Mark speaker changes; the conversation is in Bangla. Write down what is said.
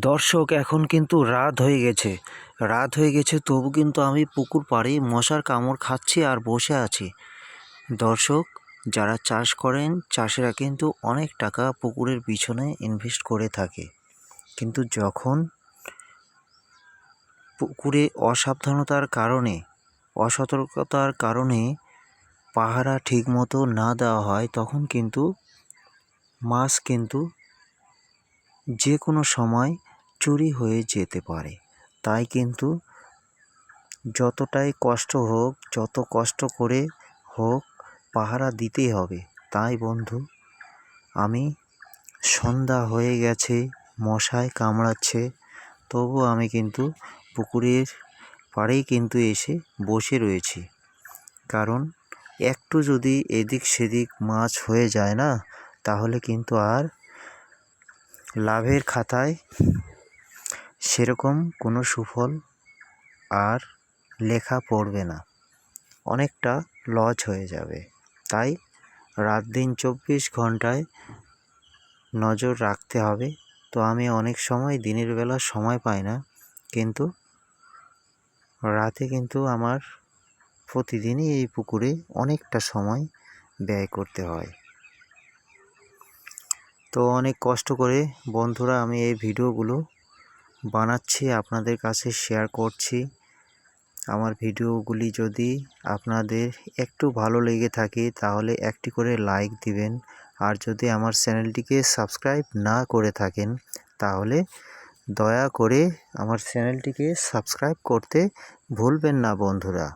Speaker 1: দর্শক, এখন কিন্তু রাত হয়ে গেছে। রাত হয়ে গেছে, তবু কিন্তু আমি পুকুর পাড়ে মশার কামড় খাচ্ছি আর বসে আছি। দর্শক, যারা চাষ করেন, চাষিরা কিন্তু অনেক টাকা পুকুরের পিছনে ইনভেস্ট করে থাকে। কিন্তু যখন পুকুরে অসাবধানতার কারণে, অসতর্কতার কারণে পাহারা ঠিকমতো না দেওয়া হয়, তখন কিন্তু মাছ কিন্তু যে কোনো সময় চুরি হয়ে যেতে পারে। তাই কিন্তু যতটাই কষ্ট হোক, যত কষ্ট করে হোক, পাহারা দিতেই হবে। তাই বন্ধু, আমি সন্ধ্যা হয়ে গেছে, মশায় কামড়াচ্ছে, তবু আমি কিন্তু পুকুরের পাড়েই কিন্তু এসে বসে রয়েছি। কারণ একটু যদি এদিক সেদিক মাছ হয়ে যায় না, তাহলে কিন্তু আর লাভের খাতায় সেরকম কোনো সুফল আর লেখা পড়বে না। অনেকটা লস হয়ে যাবে। তাই রাত দিন চব্বিশ ঘন্টায় নজর রাখতে হবে। তো আমি অনেক সময় দিনের বেলা সময় পাই না, কিন্তু রাতে কিন্তু আমার প্রতিদিনই এই পুকুরে অনেকটা সময় ব্যয় করতে হয়। তো অনেক কষ্ট করে বন্ধুরা আমি এই ভিডিওগুলো বানাচ্ছি, আপনাদের কাছে শেয়ার করছি। আমার ভিডিওগুলি যদি আপনাদের একটু ভালো লেগে থাকে, তাহলে একটি করে লাইক দিবেন। আর যদি আমার চ্যানেলটিকে সাবস্ক্রাইব না করে থাকেন, তাহলে দয়া করে আমার চ্যানেলটিকে সাবস্ক্রাইব করতে ভুলবেন না বন্ধুরা।